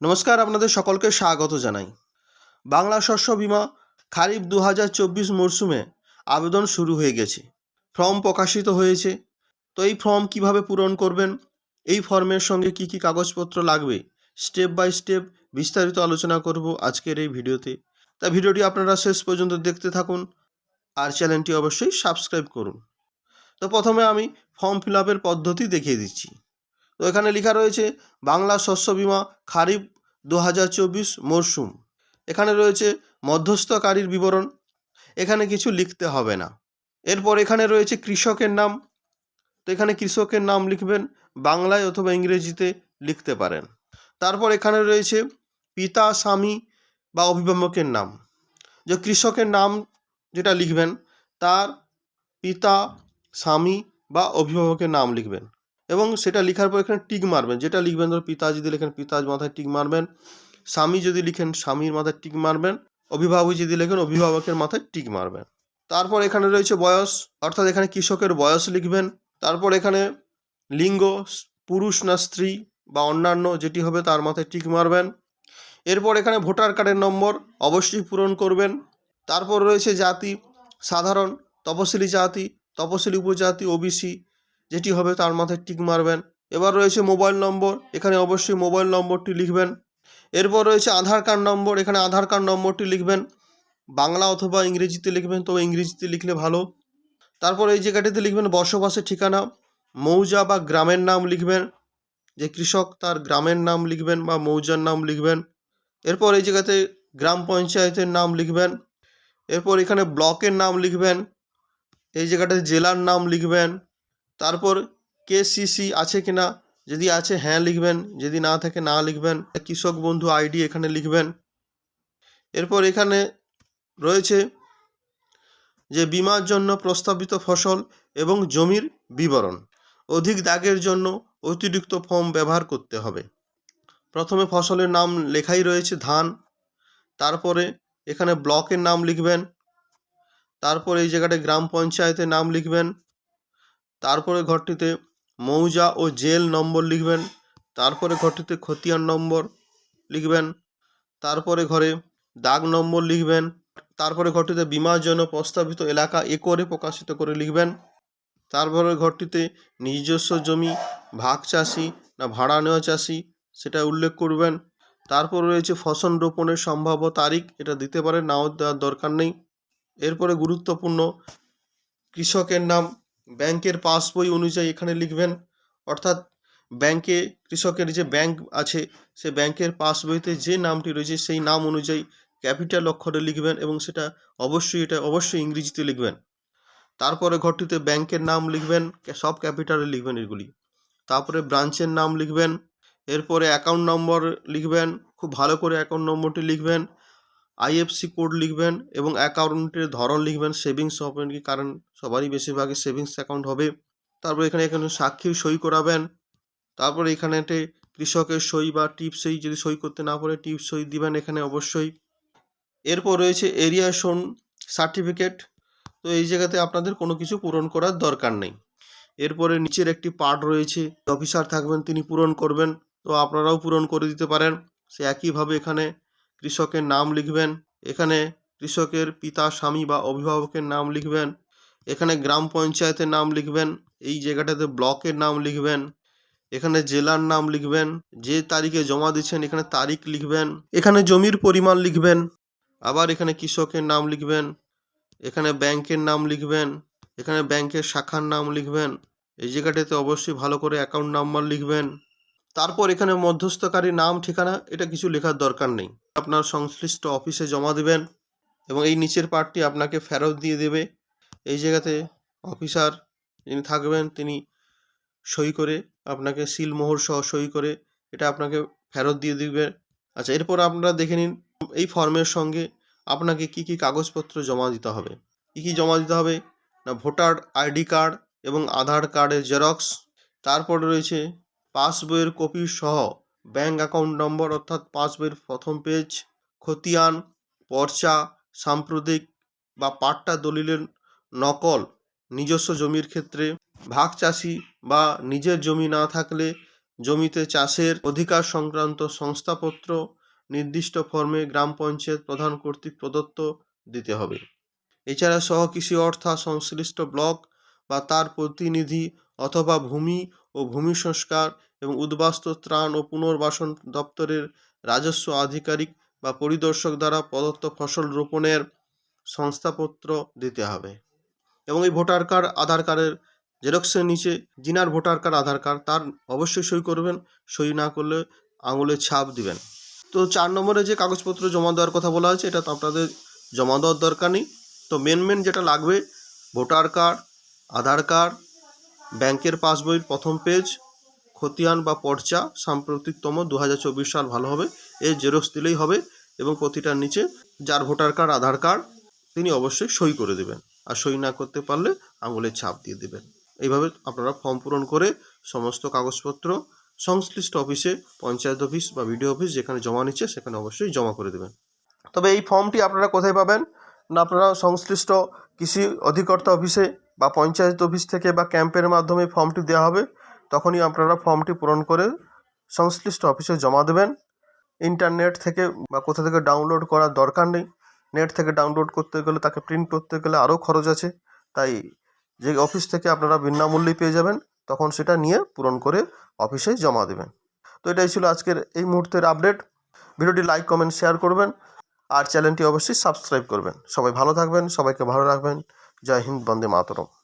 নমস্কার, আপনাদের সকলকে স্বাগত জানাই। বাংলা শস্য বীমা খারিফ দু হাজার চব্বিশ মরশুমে আবেদন শুরু হয়ে গেছে। ফর্ম প্রকাশিত হয়েছে। তো এই ফর্ম কীভাবে পূরণ করবেন? এই ফর্মের সঙ্গে কি কি কাগজপত্র লাগবে? স্টেপ বাই স্টেপ বিস্তারিত আলোচনা করব আজকের এই ভিডিওতে। তা ভিডিওটি আপনারা শেষ পর্যন্ত দেখতে থাকুন আর চ্যানেলটি অবশ্যই সাবস্ক্রাইব করুন। তো প্রথমে আমি ফর্ম ফিল আপের পদ্ধতি দেখিয়ে দিচ্ছি। তো এখানে লেখা রয়েছে, বাংলা শস্য বীমা খারিফ দু হাজার চব্বিশ মরশুম এখানে রয়েছে, মধ্যস্থকারীর বিবরণ। এখানে কিছু লিখতে হবে না। এরপর এখানে রয়েছে, কৃষকের নাম। তো এখানে কৃষকের নাম লিখবেন, বাংলায় অথবা ইংরেজিতে লিখতে পারেন। তারপর এখানে রয়েছে, পিতা, স্বামী বা অভিভাবকের নাম। যে কৃষকের নাম যেটা লিখবেন, তার পিতা, স্বামী বা অভিভাবকের নাম লিখবেন। এবং সেটা লেখার পর এখানে টিক মারবেন। যেটা লিখবেন, ধর পিতা যদি লেখেন পিতার মাথায় টিক মারবেন। স্বামী যদি লিখেন, স্বামীর মাথায় টিক মারবেন। অভিভাবক যদি লেখেন, অভিভাবকের মাথায় টিক মারবেন। তারপর এখানে রয়েছে বয়স, অর্থাৎ এখানে কৃষকের বয়স লিখবেন। তারপর এখানে লিঙ্গ, পুরুষ না স্ত্রী বা অন্যান্য যেটি হবে তার মাথায় টিক মারবেন। এরপর এখানে ভোটার কার্ডের নম্বর অবশ্যই পূরণ করবেন। তারপর রয়েছে জাতি, সাধারণ, তপশিলি জাতি, তপশিলি উপজাতি, ওবিসি যেটি হবে তার মাথায় টিক মারবেন। এবার রয়েছে মোবাইল নম্বর, এখানে অবশ্যই মোবাইল নম্বরটি লিখবেন। এরপর রয়েছে আধার কার্ড নম্বর, এখানে আধার কার্ড নম্বরটি লিখবেন। বাংলা অথবা ইংরেজিতে লিখবেন, তবে ইংরেজিতে লিখলে ভালো। তারপর এই জায়গাটিতে লিখবেন বসবাসের ঠিকানা, মৌজা বা গ্রামের নাম লিখবেন। যে কৃষক তার গ্রামের নাম লিখবেন বা মৌজার নাম লিখবেন। এরপর এই জায়গাতে গ্রাম পঞ্চায়েতের নাম লিখবেন। এরপর এখানে ব্লকের নাম লিখবেন। এই জায়গাটাতে জেলার নাম লিখবেন। তারপর কেসিসি আছে কি না যদি আছে হ্যাঁ লিখবেন, যদি না থাকে, না লিখবেন, কৃষক বন্ধু আইডি এখানে লিখবেন। এরপর এখানে রয়েছে যে বিমার জন্য প্রস্তাবিত ফসল এবং জমির বিবরণ, অধিক দাগের জন্য অতিরিক্ত ফর্ম ব্যবহার করতে হবে। প্রথমে ফসলের নাম লেখাই রয়েছে ধান, তারপরে এখানে ব্লকের নাম লিখবেন, তারপর এই জায়গাটায় গ্রাম পঞ্চায়েতের নাম লিখবেন তারপরে ঘরটিতে মৌজা ও জেল নম্বর লিখবেন, তারপরে ঘরটিতে খতিয়ান নম্বর লিখবেন, তারপরে ঘরে দাগ নম্বর লিখবেন, তারপরে ঘরটিতে বিমার জন্য প্রস্তাবিত এলাকা একরে প্রকাশিত করে লিখবেন, তারপরে ঘরটিতে নিজস্ব জমি, ভাগ চাষি না ভাড়া নেওয়া চাষি সেটা উল্লেখ করবেন, তারপর রয়েছে ফসল রোপণের সম্ভাব্য তারিখ, এটা দিতে পারে নাও দেওয়ার দরকার নেই। এরপরে গুরুত্বপূর্ণ কৃষকের নাম ব্যাংকের পাসবই অনুযায়ী এখানে লিখবেন। অর্থাৎ ব্যাংকে কৃষকের যে ব্যাংক আছে, সে ব্যাংকের পাসবইতে যে নামটি রয়েছে, সেই নাম অনুযায়ী ক্যাপিটাল অক্ষরে লিখবেন এবং সেটা অবশ্যই, এটা অবশ্যই ইংরেজিতে লিখবেন। তারপরে ঘরটিতে ব্যাংকের নাম লিখবেন, সব ক্যাপিটালে লিখবেন এগুলি। তারপরে ব্রাঞ্চের নাম লিখবেন, এরপরে অ্যাকাউন্ট নম্বর লিখবেন, খুব ভালো করে অ্যাকাউন্ট নম্বরটি লিখবেন। আইএফসি কোড লিখবেন এবং অ্যাকাউন্টের ধরন লিখবেন, সেভিংস হবে কি? কারণ সবারই বেশিরভাগই সেভিংস অ্যাকাউন্ট হবে। তারপর এখানে এখানে সাক্ষীর সই করাবেন। তারপর এখানেতে কৃষকের সই বা টিপ সই যদি সই করতে না পারে টিপ সই দিবেন এখানে অবশ্যই। এরপর রয়েছে এরিয়া শোন সার্টিফিকেট। তো এই জায়গাতে আপনাদের কোনো কিছু পূরণ করার দরকার নেই। এরপরে নিচের একটি পার্ট রয়েছে অফিসার থাকবেন, তিনি পূরণ করবেন। তো আপনারাও পূরণ করে দিতে পারেন। সে একইভাবে এখানে কৃষকের নাম লিখবেন। এখানে কৃষকের পিতা, স্বামী বা অভিভাবকের নাম লিখবেন। এখানে গ্রাম পঞ্চায়েতের নাম লিখবেন। এই জায়গাটাতে ব্লকের নাম লিখবেন। এখানে জেলার নাম লিখবেন। যে তারিখে জমা দিচ্ছেন, এখানে তারিখ লিখবেন। এখানে জমির পরিমাণ লিখবেন। আবার এখানে কৃষকের নাম লিখবেন। এখানে ব্যাংকের নাম লিখবেন। এখানে ব্যাংকের শাখার নাম লিখবেন। এই জায়গাটাতে অবশ্যই ভালো করে অ্যাকাউন্ট নাম্বার লিখবেন। তারপর এখানে মধ্যস্থকারী নাম, ঠিকানা, এটা কিছু লেখার দরকার নেই। আপনার সংশ্লিষ্ট অফিসে জমা দেবেন এবং এই নিচের পার্টটি আপনাকে ফেরত দিয়ে দেবে। এই জায়গাতে অফিসার যিনি থাকবেন, তিনি সই করে আপনাকে সিল মোহর সহ সই করে এটা আপনাকে ফেরত দিয়ে দিবে। আচ্ছা এরপর আপনারা দেখে নিন, এই ফর্মের সঙ্গে আপনাকে কি কি কাগজপত্র জমা দিতে হবে? কী কী জমা দিতে হবে? না, ভোটার আইডি কার্ড এবং আধার কার্ডের জেরক্স, তারপরে রয়েছে পাসবইয়ের কপি সহ ব্যাঙ্ক অ্যাকাউন্ট নম্বর অর্থাৎ পাসবইয়ের প্রথম পেজ, খতিয়ান, পর্চা, সাম্প্রতিক বা পাট্টা দলিলের নকল, নিজস্ব জমির ক্ষেত্রে, ভাগ চাষি বা নিজের জমি না থাকলে জমিতে চাষের অধিকার সংক্রান্ত সংস্থাপত্র নির্দিষ্ট ফর্মে গ্রাম পঞ্চায়েত প্রধান কর্তৃক প্রদত্ত দিতে হবে। এছাড়া সহ কৃষি অর্থাৎ সংশ্লিষ্ট ব্লক বা তার প্রতিনিধি অথবা ভূমি ও ভূমি সংস্কার এবং উদ্বাস্তু ত্রাণ ও পুনর্বাসন দপ্তরের রাজস্ব আধিকারিক বা পরিদর্শক দ্বারা প্রদত্ত ফসল রোপণের সংস্থাপত্র দিতে হবে। এবং এই ভোটার কার্ড, আধার কার্ডের জেরক্সের নিচে জিনার ভোটার কার্ড, আধার কার্ড, তার অবশ্যই সই করবেন, সই না করলে আঙুলের ছাপ দিবেন। তো চার নম্বরে যে কাগজপত্র জমা দেওয়ার কথা বলা হয়েছে, এটা তো আপনাদের জমা দেওয়ার দরকার নেই। তো মেন মেন যেটা লাগবে, ভোটার কার্ড, আধার কার্ড ব্যাংকের পাসবইয়ের প্রথম পেজ, খতিয়ান বা পর্চা সাম্প্রতিকতম দু হাজার চব্বিশ সাল ভালো হবে, এর জেরক্স দিলেই হবে এবং প্রতিটার নিচে যার ভোটার কার্ড, আধার কার্ড, তিনি অবশ্যই সই করে দেবেন। আর সই না করতে পারলে আঙুলের ছাপ দিয়ে দেবেন। এইভাবে আপনারা ফর্ম পূরণ করে সমস্ত কাগজপত্র সংশ্লিষ্ট অফিসে, পঞ্চায়েত অফিস বা বিডিও অফিস যেখানে জমা নিচ্ছে সেখানে অবশ্যই জমা করে দেবেন। তবে এই ফর্মটি আপনারা কোথায় পাবেন? না, আপনারা সংশ্লিষ্ট কৃষি অধিকর্তা অফিসে বা পঞ্চায়েত অফিস থেকে বা ক্যাম্পের মাধ্যমে ফর্মটি দেওয়া হবে, তখনই আপনারা ফর্মটি পূরণ করে সংশ্লিষ্ট অফিসে জমা দেবেন। ইন্টারনেট থেকে বা কোথা থেকে ডাউনলোড করার দরকার নেই। নেট থেকে ডাউনলোড করতে গেলে, তাকে প্রিন্ট করতে গেলে আরও খরচ আছে। তাই যে অফিস থেকে আপনারা বিনামূল্যে পেয়ে যাবেন, তখন সেটা নিয়ে পূরণ করে অফিসে জমা দেবেন। তো এটাই ছিল আজকের এই মুহূর্তের আপডেট। ভিডিওটি লাইক, কমেন্ট, শেয়ার করবেন। আর চ্যানেলটি অবশ্যই সাবস্ক্রাইব করবেন। সবাই ভালো থাকবেন, সবাইকে ভালো রাখবেন। जय हिंद वंदे मातरम।